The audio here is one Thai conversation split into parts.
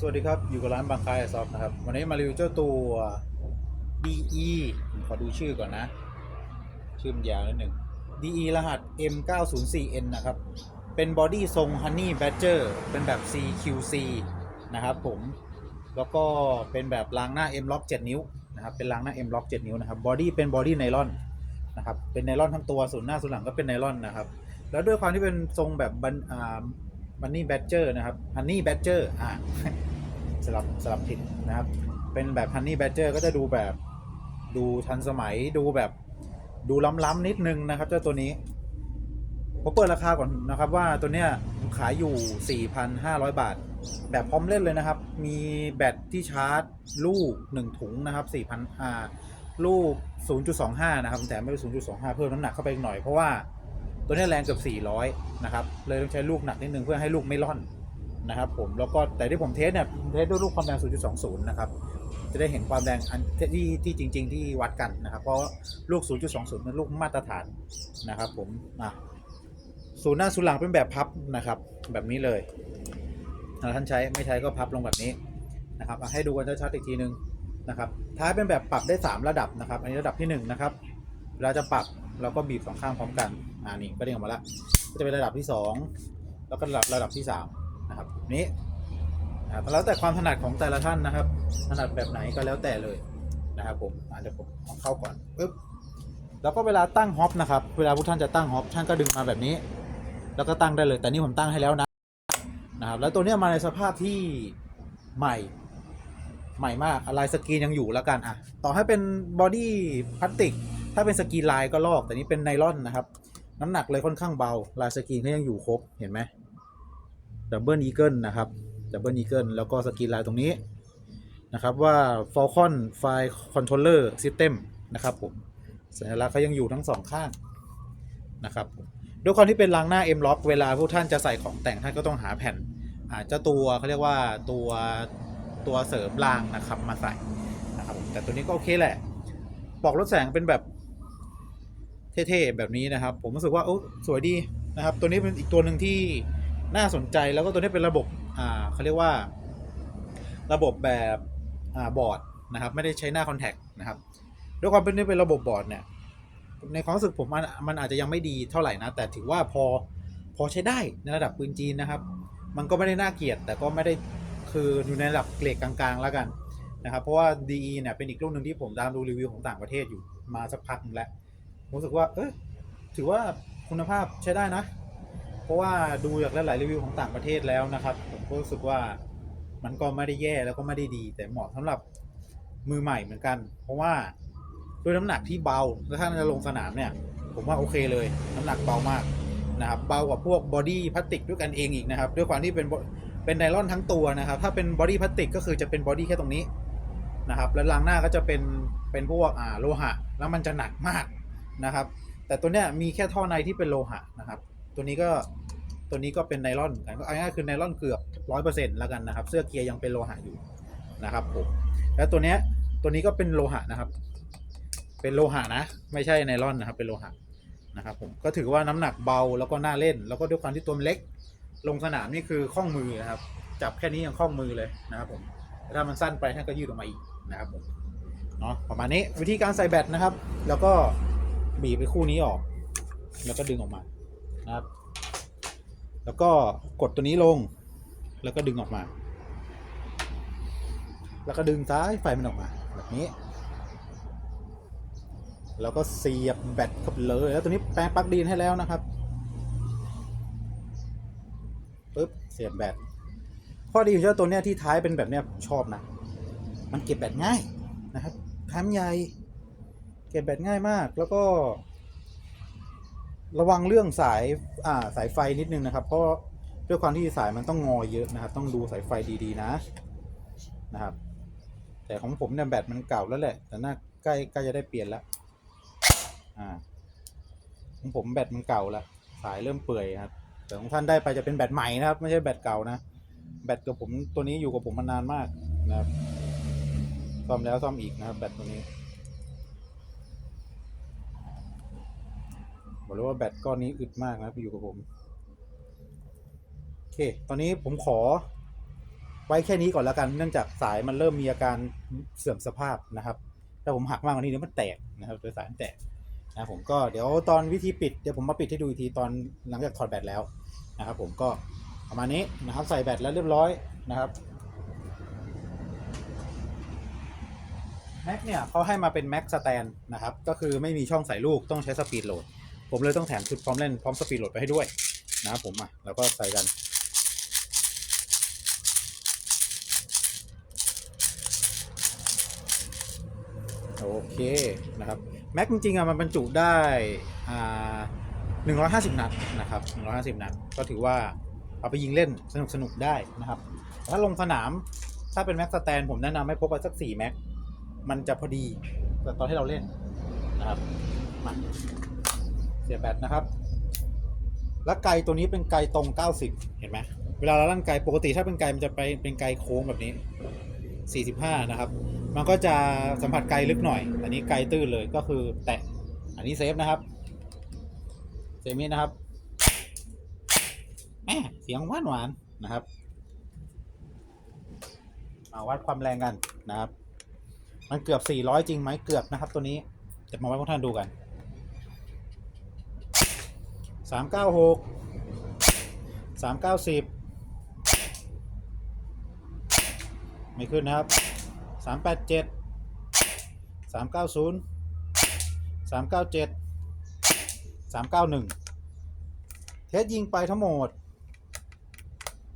สวัสดีครับ อยู่กับร้านบางคายซอฟนะครับ วันนี้มารีวิวเจ้าตัว DE ผมขอดูชื่อก่อนนะ ชื่อมันยาวนิดหนึ่ง DE รหัส M904N นะครับ เป็นบอดี้ทรง Honey Badger เป็นแบบ CQC นะครับผม แล้วก็เป็นแบบรางหน้า M Lock 7 นิ้วนะครับ เป็นรางหน้า M Lock 7 นิ้วนะครับ บอดี้เป็นบอดี้ไนลอนนะครับ เป็นไนลอนทั้งตัว ส่วนหน้าส่วนหลังก็เป็นไนลอนนะครับ แล้วด้วยความที่เป็นทรงแบบบันอ่าบันนี่แบดเจอร์นะครับฮันนี่แบดเจอร์อ่า สลับสลับผิดนะครับ เป็นแบบฮันนี่แบดเจอร์ก็จะดูแบบดูทันสมัยดูแบบดูล้ำๆนิดนึงนะครับ เจ้าตัวนี้ผมเปิดราคาก่อนนะครับว่าตัวเนี้ยขายอยู่ 4,500 บาท แบบพร้อมเล่นเลยนะครับ มีแบตที่ชาร์จ ลูก 1 ถุงนะครับ 4,000อ่าลูก 0.25 นะครับแต่ไม่ได้0.25 เพิ่มน้ำหนักเข้าไปอีกหน่อยเพราะว่าตัวนี้แรงเกือบ400 นะครับ เลยต้องใช้ลูกหนักนิดนึงเพื่อให้ลูกไม่ร่อน นะครับผมแล้วก็แต่ที่ผมเทสเนี่ยเทสด้วยลูกความแรง 0.20 นะครับ จะได้เห็นความแรงอันที่ที่จริง ๆ ที่วัดกันนะครับ เพราะลูก 0.20 เป็นลูกมาตรฐานนะครับ ผมอะศูนย์หน้าศูนย์หลังเป็นแบบพับนะครับ แบบนี้เลยถ้าท่านใช้ไม่ใช้ก็พับลงแบบนี้นะครับให้ดูกันชัดๆอีกทีนึงนะครับท้ายเป็นแบบปรับได้ 3 ระดับนะครับ อันนี้ระดับที่1นะครับเวลาจะปรับเราก็บีบสองข้างพร้อมกันอ่านี่ก็เด้งออกมาแล้วก็จะเป็นระดับที่ 2 แล้วก็ระดับระดับที่ 3 นะครับนี้แล้วแต่ความถนัดของแต่ละท่านนะครับ ถนัดแบบไหนก็แล้วแต่เลยนะครับผมอาจจะผมเอาเข้าก่อนปึ๊บแล้วก็เวลาตั้งฮอปนะครับ เวลาผู้ท่านจะตั้งฮอปท่านก็ดึงมาแบบนี้ แล้วก็ตั้งได้เลย แต่นี่ผมตั้งให้แล้วนะนะครับ แล้วตัวนี้มาในสภาพที่ใหม่ใหม่มากลายสกรีนยังอยู่แล้วกันอะต่อให้เป็นบอดี้พลาสติก ถ้าเป็นสกรีนลายก็ลอก แต่นี่เป็นไนลอนนะครับ น้ำหนักเลยค่อนข้างเบา ลายสกรีนก็ยังอยู่ครบ เห็นไหม ดับเบิลอีเกิลนะครับดับเบิลอีเกิลแล้วก็สกรีนลายตรงนี้นะครับว่า Falcon File Controller System นะครับผมสัญลักษณ์เขายังอยู่ทั้งสองข้างนะครับด้วยความที่เป็นรางหน้า M Lock เวลาพวกท่านจะใส่ของแต่งท่านก็ต้องหาแผ่นอาจจะตัวเขาเรียกว่าตัวตัวเสริมรางนะครับมาใส่นะครับแต่ตัวนี้ก็โอเคแหละปลอกลดแสงเป็นแบบเท่ๆแบบนี้นะครับ ผมรู้สึกว่าโอ้สวยดีนะครับ ตัวนี้เป็นอีกตัวหนึ่งที่ น่าสนใจแล้วก็ตัวนี้เป็นระบบอ่าเขาเรียกว่า ระบบแบบอ่าบอร์ดนะครับ ไม่ได้ใช้หน้าคอนแทคนะครับด้วยความเป็นนี่เป็นระบบบอร์ดเนี่ยในความรู้สึกผมมันมันอาจจะยังไม่ดีเท่าไหร่นะ แต่ถือว่าพอพอใช้ได้ในระดับปืนจีนนะครับ มันก็ไม่ได้น่าเกลียดแต่ก็ไม่ได้คืออยู่ในระดับเกรดกลางๆแล้วกันนะครับ เพราะว่า DE เนี่ยเป็นอีกรุ่นหนึ่งที่ผมตามดูรีวิวของต่างประเทศอยู่มาสักพักนึงแล้วผมรู้สึกว่าเออถือว่าคุณภาพใช้ได้นะ เพราะว่าดูจากหลายๆรีวิวของต่างประเทศแล้วนะครับ ผมก็รู้สึกว่ามันก็ไม่ได้แย่แล้วก็ไม่ได้ดี แต่เหมาะสำหรับมือใหม่เหมือนกัน เพราะว่าด้วยน้ำหนักที่เบาแล้วถ้าจะลงสนามเนี่ย ผมว่าโอเคเลย น้ำหนักเบามากนะครับเบากว่าพวกบอดี้พลาสติกด้วยกันเองอีกนะครับ ด้วยความที่เป็นเป็นไนลอนทั้งตัวนะครับ ถ้าเป็นบอดี้พลาสติกก็คือจะเป็นบอดี้แค่ตรงนี้นะครับ แล้วรางหน้าก็จะเป็นเป็นพวกอ่าโลหะ แล้วมันจะหนักมากนะครับ แต่ตัวเนี้ยมีแค่ท่อในที่เป็นโลหะนะครับ ตัวนี้ก็ตัวนี้ก็เป็นไนลอนเหมือนกันก็เอาง่ายคือไนลอนเกือบร้อยเปอร์เซ็นต์แล้วกันนะครับ เสื้อเกียร์ยังเป็นโลหะอยู่นะครับผมแล้วตัวเนี้ยตัวนี้ก็เป็นโลหะนะครับ เป็นโลหะนะ ไม่ใช่ไนลอนนะครับ เป็นโลหะนะครับผมก็ถือว่าน้ำหนักเบาแล้วก็น่าเล่น แล้วก็ด้วยความที่ตัวมันเล็ก ลงสนามนี่คือคล่องมือนะครับ จับแค่นี้ยังคล่องมือเลยนะครับผมถ้ามันสั้นไปท่านก็ยืดออกมาอีกนะครับผมเนาะประมาณนี้วิธีการใส่แบตนะครับ แล้วก็บีบไปคู่นี้ออก แล้วก็ดึงออกมา นะครับ แล้วก็กดตัวนี้ลง แล้วก็ดึงออกมา แล้วก็ดึงซ้ายไฟมันออกมาแบบนี้ แล้วก็เสียบแบตเข้าไปเลยแล้วตัวนี้แปลงปลั๊กดีนให้แล้วนะครับปึ๊บเสียบแบตข้อดีของเจ้าตัวเนี้ยที่ท้ายเป็นแบบเนี้ยชอบนะ มันเก็บแบตง่ายนะครับแถมใหญ่ เก็บแบตง่ายมากแล้วก็ ระวังเรื่องสายอ่าสายไฟนิดนึงนะครับ เพราะด้วยความที่สายมันต้องงอเยอะนะครับ ต้องดูสายไฟดีๆนะนะครับ แต่ของผมเนี่ยแบตมันเก่าแล้วแหละ แต่น่าใกล้ใกล้จะได้เปลี่ยนแล้วอ่าของผมแบตมันเก่าแล้วสายเริ่มเปื่อยครับ แต่ของท่านได้ไปจะเป็นแบตใหม่นะครับ ไม่ใช่แบตเก่านะแบตกับผมตัวนี้อยู่กับผมมานานมากนะครับซ่อมแล้วซ่อมอีกนะครับแบตตัวนี้ บอก เลยว่าแบตก้อนนี้อึดมากนะครับอยู่กับผม โอเค ตอนนี้ผมขอ ไว้แค่นี้ก่อนแล้วกัน เนื่องจากสายมันเริ่มมีอาการเสื่อมสภาพนะครับถ้าผมหักมากกว่านี้เดี๋ยวมันแตกนะครับโดยสายมันแตกนะผมก็เดี๋ยวตอนวิธีปิดเดี๋ยวผมมาปิดให้ดูอีกทีตอนหลังจากถอดแบตแล้วนะครับผมก็ประมาณนี้นะครับใส่แบตแล้วเรียบร้อยนะครับแม็กเนี่ยเขาให้มาเป็นแม็กสแตนนะครับ ก็คือไม่มีช่องใส่ลูกต้องใช้สปีดโหลด ผมเลยต้องแถมชุดพร้อมเล่นพร้อมสปีดโหลดไปให้ด้วยนะครับผมอะแล้วก็ใส่กันโอเคนะครับแม็กจริงๆอะมันบรรจุได้อ่า150นัดนะครับ150นัดก็ถือว่าเอาไปยิงเล่นสนุกสนุกๆได้นะครับ ถ้าลงสนามถ้าเป็นแม็กสแตนผมแนะนำให้พกไปสัก4แม็กมันจะพอดีกับตอนที่เราเล่นนะครับมา เสียบแบตนะครับ แล้วไกลตัวนี้เป็นไกลตรง 90 เห็นไหมเวลาเราลั่นไกลปกติถ้าเป็นไกลมันจะไปเป็นไกลโค้งแบบนี้ 45 นะครับ มันก็จะสัมผัสไกลลึกหน่อย อันนี้ไกลตื้นเลยก็คือแตะ อันนี้เซฟนะครับ เซมินะครับแมเสียงหวานหวานๆนะครับ มาวัดความแรงกันนะครับ มันเกือบ 400 จริงไหมเกือบนะครับ ตัวนี้ จะมาวัดพวกท่านดูกัน 396 390ไม่ขึ้นนะครับสามแปดเจ็ดสามเก้าศูนย์สามเก้าเจ็ดสามเก้าหนึ่งเทสยิงไปทั้งหมด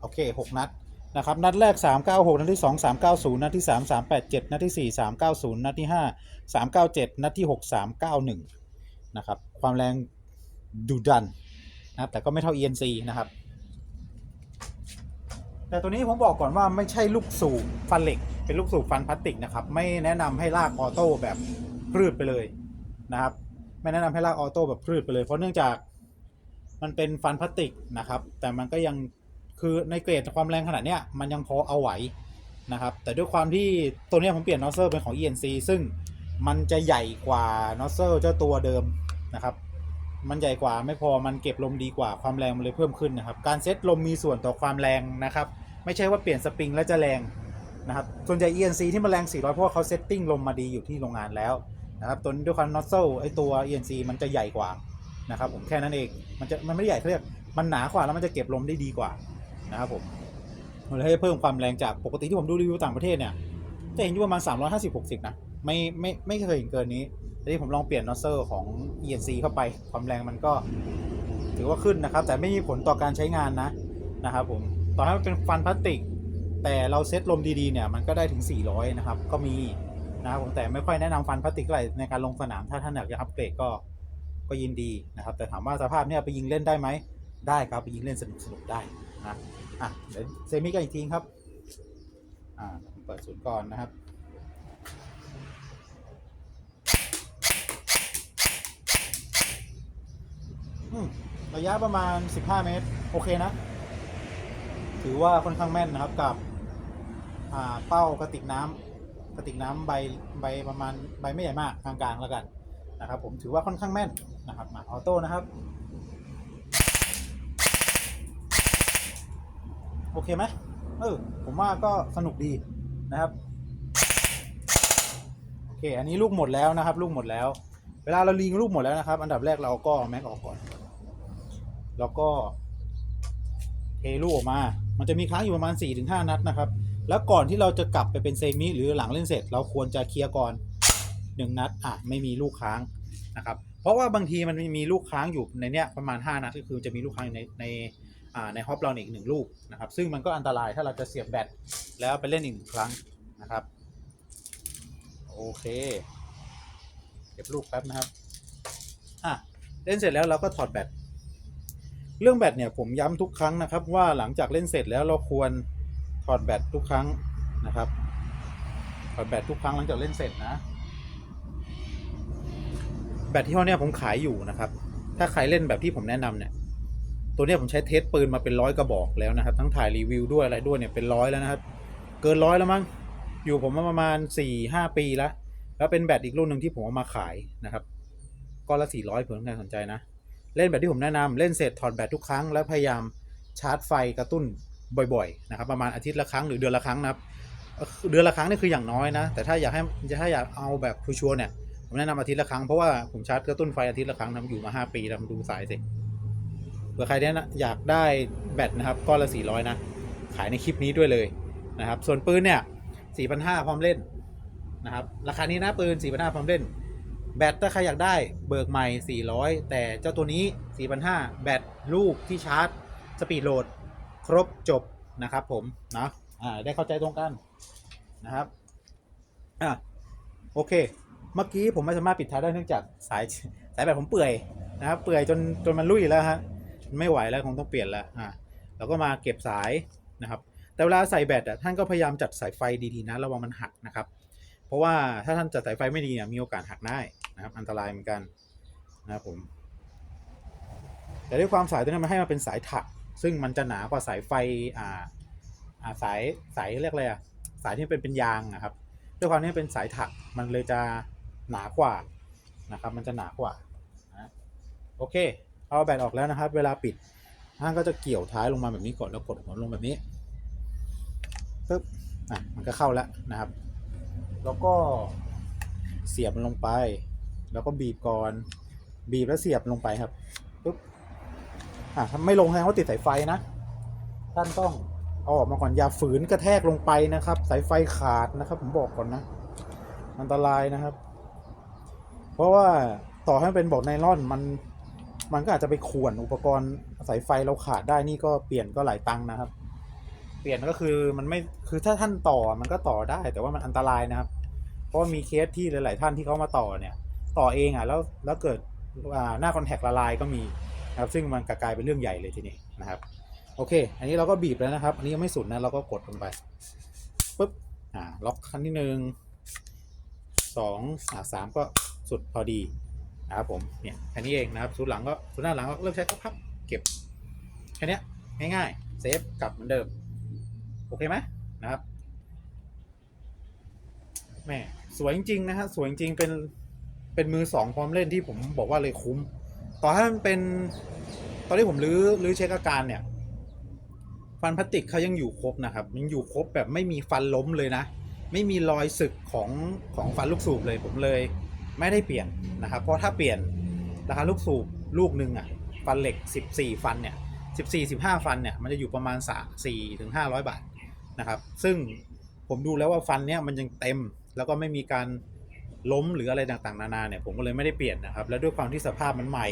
โอเคหกนัดนะครับนัดแรกสามเก้าหกนัดที่สองสามเก้าศูนย์นัดที่สามสามแปดเจ็ดนัดที่สี่สามเก้าศูนย์นัดที่ห้าสามเก้าเจ็ดนัดที่หกสามเก้าหนึ่งนะครับ ความแรง ดุดันนะครับแต่ก็ไม่เท่า ENC นะครับ แต่ตัวนี้ผมบอกก่อนว่าไม่ใช่ลูกสูบฟันเหล็ก เป็นลูกสูบฟันพลาสติกนะครับ ไม่แนะนำให้ลากออโต้แบบพรืดไปเลยนะครับ ไม่แนะนำให้ลากออโต้แบบพรืดไปเลย เพราะเนื่องจากมันเป็นฟันพลาสติกนะครับ แต่มันก็ยังคือในเกรดความแรงขนาดเนี้ยมันยังพอเอาไหวนะครับ แต่ด้วยความที่ตัวนี้ผมเปลี่ยนนอสเซอร์เป็นของ ENC ซึ่งมันจะใหญ่กว่านอสเซอร์เจ้าตัวเดิมนะครับ มันใหญ่กว่าไม่พอมันเก็บลมดีกว่าความแรงมันเลยเพิ่มขึ้นนะครับ การเซตลมมีส่วนต่อความแรงนะครับ ไม่ใช่ว่าเปลี่ยนสปริงแล้วจะแรงนะครับส่วนใหญ่ ENC ที่มันแรง 400 เพราะว่าเขาเซตติ้งลมมาดีอยู่ที่โรงงานแล้วนะครับตัวนี้ด้วยความนอตเซลไอตัว ENC มันจะใหญ่กว่านะครับผมแค่นั้นเองมันจะมันไม่ได้ใหญ่เขาเรียกมันหนากว่าแล้วมันจะเก็บลมได้ดีกว่านะครับผมมันเลยให้เพิ่มความแรงจากปกติที่ผมดูรีวิวต่างประเทศเนี่ยจะเห็นอยู่ประมาณ350-60นะไม่ไม่ไม่เคยเห็นเกินนี้ แต่ที่ผมลองเปลี่ยนนอสเซอร์ของ ENC เข้าไปความแรงมันก็ถือว่าขึ้นนะครับ แต่ไม่มีผลต่อการใช้งานนะนะครับผมต่อให้มันเป็นฟันพลาสติก แต่เราเซตลมดีๆเนี่ยมันก็ได้ถึง 400 นะครับ ก็มีนะครับผมแต่ไม่ค่อยแนะนำฟันพลาสติกเท่าไรในการลงสนามถ้าท่านอยากจะอัปเกรดก็ก็ยินดีนะครับ แต่ถามว่าสภาพเนี่ยไปยิงเล่นได้ไหมได้ครับไปยิงเล่นสนุกสนุกๆได้นะอะเดี๋ยวเซมิกันอีกทีครับอ่าเปิดศูนย์ก่อนนะครับ ระยะประมาณ 15 เมตร โอเคนะ ถือว่าค่อนข้างแม่นนะครับกับเป้ากระติกน้ำกระติกน้ำใบใบประมาณใบไม่ใหญ่มากกลางๆแล้วกันนะครับ ผมถือว่าค่อนข้างแม่นนะครับมาออโต้นะครับ โอเคไหมเออผมว่าก็สนุกดีนะครับโอเค อันนี้ลูกหมดแล้วนะครับ ลูกหมดแล้ว เวลาเราลิงลูกหมดแล้วนะครับ อันดับแรกเราก็แม็กออกก่อน แล้วก็เทลูกออกมา มันจะมีค้างอยู่ประมาณ 4-5 นัดนะครับ แล้วก่อนที่เราจะกลับไปเป็นเซมิหรือหลังเล่นเสร็จ เราควรจะเคลียร์ก่อนหนึ่งนัดอะไม่มีลูกค้างนะครับ เพราะว่าบางทีมันมีลูกค้างอยู่ในเนี้ยประมาณ 5 นัดก็คือจะมีลูกค้างอยู่ในในอ่าในฮอปเราอีกหนึ่งลูกนะครับ ซึ่งมันก็อันตรายถ้าเราจะเสียบแบตแล้วไปเล่นอีกหนึ่งครั้งนะครับโอเคเก็บลูกแป๊บนะครับอะเล่นเสร็จแล้วเราก็ถอดแบต เรื่องแบตเนี่ยผมย้ำทุกครั้งนะครับ ว่าหลังจากเล่นเสร็จแล้วเราควรถอดแบตทุกครั้งนะครับถอดแบตทุกครั้งหลังจากเล่นเสร็จนะ แบตที่ห้อเนี้ยผมขายอยู่นะครับ ถ้าใครเล่นแบบที่ผมแนะนำเนี่ย ตัวเนี้ยผมใช้เทสปืนมาเป็นร้อยกระบอกแล้วนะครับ ทั้งถ่ายรีวิวด้วยอะไรด้วยเนี่ยเป็นร้อยแล้วนะครับ เกินร้อยแล้วมั้งอยู่ผมมาประมาณสี่ห้าปีแล้วแล้วเป็นแบตอีกรุ่นหนึ่งที่ผมเอามาขายนะครับก้อนละสี่ร้อยเผื่อต้ารสนใจนะ เล่นแบบที่ผมแนะนำเล่นเสร็จถอดแบตทุกครั้ง แล้วพยายามชาร์จไฟกระตุ้นบ่อยๆนะครับประมาณอาทิตย์ละครั้งหรือเดือนละครั้งนะครับเดือนละครั้งนี่คืออย่างน้อยนะ แต่ถ้าอยากให้ถ้าอยากเอาแบบชัวร์เนี่ยผมแนะนำอาทิตย์ละครั้งเพราะว่าผมชาร์จกระตุ้นไฟอาทิตย์ละครั้งนะอยู่มาห้าปีแล้วมาดูสายสิเผื่อใครเนี่ยอยากได้แบตนะครับก้อนละสี่ร้อยนะ ขายในคลิปนี้ด้วยเลยนะครับ ส่วนปืนเนี่ยสี่พันห้าพร้อมเล่นนะครับราคานี้นะปืนสี่พันห้าพร้อมเล่น แบตถ้าใครอยากได้เบิกใหม่ 400 แต่เจ้าตัวนี้ 4,500 แบตลูกที่ชาร์จ สปีดโหลด ครบจบนะครับผมนะได้เข้าใจตรงกันนะครับอะโอเค เมื่อกี้ผมไม่สามารถปิดท้ายได้เนื่องจากสายสายแบตผมเปื่อยนะครับ เปื่อยจนจนมันรุ่ยแล้วฮะไม่ไหวแล้วคงต้องเปลี่ยนแล้วอ่าเราก็มาเก็บสายนะครับ แต่เวลาใส่แบตอะท่านก็พยายามจัดสายไฟดีๆนะระวังมันหักนะครับ ราะว่าถ้าท่านจัดสายไฟไม่ดีเนี่ยมีโอกาสหักได้นะครับ อันตรายเหมือนกันนะครับผม แต่ด้วยความสายตัวนี้มันให้มาเป็นสายถัก ซึ่งมันจะหนากว่าสายไฟอ่าอ่าสายสายเรียกอะไรอะสายที่เป็นเป็นยางนะครับ ด้วยความที่เป็นสายถักมันเลยจะหนากว่านะครับ มันจะหนากว่านะโอเค เอาแบตออกแล้วนะครับ เวลาปิดท่านก็จะเกี่ยวท้ายลงมาแบบนี้ก่อนแล้วกดหัวลงแบบนี้ปึ๊บอะมันก็เข้าแล้วนะครับ แล้วก็เสียบมันลงไป แล้วก็บีบก่อน บีบแล้วเสียบลงไปครับปุ๊บอะถ้าไม่ลงแสดงว่าติดสายไฟนะ ท่านต้องเอาออกมาก่อนอย่าฝืนกระแทกลงไปนะครับ สายไฟขาดนะครับ ผมบอกก่อนนะอันตรายนะครับ เพราะว่าต่อให้เป็นบอกไนล่อนมัน มันก็อาจจะไปข่วนอุปกรณ์สายไฟเราขาดได้นี่ก็เปลี่ยนก็หลายตังค์นะครับ เปลี่ยนก็คือมันไม่คือถ้าท่านต่อมันก็ต่อได้ แต่ว่ามันอันตรายนะครับ เพราะว่ามีเคสที่หลาย ๆ ท่านที่เขามาต่อเนี่ย ต่อเองอะแล้วแล้วเกิดหน้าคอนแทคละลายก็มีนะครับซึ่งมันกลายเป็นเรื่องใหญ่เลยทีนี้นะครับ โอเค อันนี้เราก็บีบแล้วนะครับ อันนี้ยังไม่สุดนะเราก็กดลงไปปุ๊บอ่าล็อกครั้งที่หนึ่งสองอ่าสามก็สุดพอดีนะครับผมเนี่ยแค่นี้เองนะครับสุดหลังก็สุดหน้าหลังก็เลิกใช้ก็พับเก็บแค่นี้ยง่ายๆเซฟกลับเหมือนเดิม โอเคไหมนะครับแม่สวยจริงๆนะฮะสวยจริงเป็นเป็นมือสองพร้อมเล่นที่ผมบอกว่าเลยคุ้ม ต่อให้มันเป็น ตอนที่ผมรื้อรื้อเช็คอาการเนี่ย ฟันพลาสติกเขายังอยู่ครบนะครับยังอยู่ครบแบบไม่มีฟันล้มเลยนะ ไม่มีรอยสึกของของฟันลูกสูบเลยผมเลย ไม่ได้เปลี่ยนนะครับ เพราะถ้าเปลี่ยนราคาลูกสูบลูกหนึ่งอะ ฟันเหล็ก 14 ฟันเนี่ย 14 15 ฟันเนี่ยมันจะอยู่ประมาณ3 4ถึง500 บาท นะครับ ซึ่งผมดูแล้วว่าฟันเนี่ยมันยังเต็ม แล้วก็ไม่มีการล้มหรืออะไรต่างๆ นานาเนี่ยผมก็เลยไม่ได้เปลี่ยนนะครับ แล้วด้วยความที่สภาพมันใหม่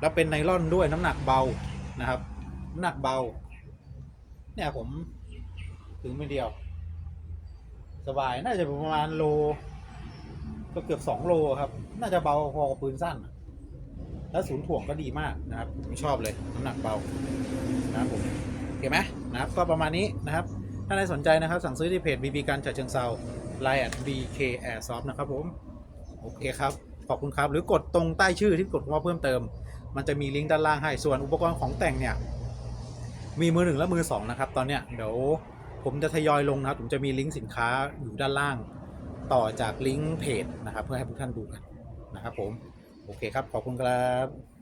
แล้วเป็นไนล่อนด้วยน้ำหนักเบานะครับ น้ำหนักเบา เนี่ยผมถึงไม่เดียว สบายน่าจะประมาณโล ก็เกือบสองโลครับ น่าจะเบาพอกับปืนสั้น แล้วศูนย์ถ่วงก็ดีมากนะครับผมชอบเลย น้ำหนักเบานะครับผมโอเคไหมนะครับ ก็ประมาณนี้นะครับ ถ้าใครสนใจนะครับ สั่งซื้อที่เพจ BB การจัดเชิงเซาไลน์ at BK Airsoft นะครับผมโอเคครับ ขอบคุณครับ หรือกดตรงใต้ชื่อที่กดว่าเพิ่มเติม มันจะมีลิงก์ด้านล่างให้ ส่วนอุปกรณ์ของแต่งเนี่ย มีมือหนึ่งและมือสองนะครับ ตอนเนี้ยเดี๋ยวผมจะทยอยลงนะครับผมจะมีลิงก์สินค้าอยู่ด้านล่าง ต่อจากลิงก์เพจนะครับ เพื่อให้ทุกท่านดูกันนะครับผม โอเคครับ ขอบคุณครับ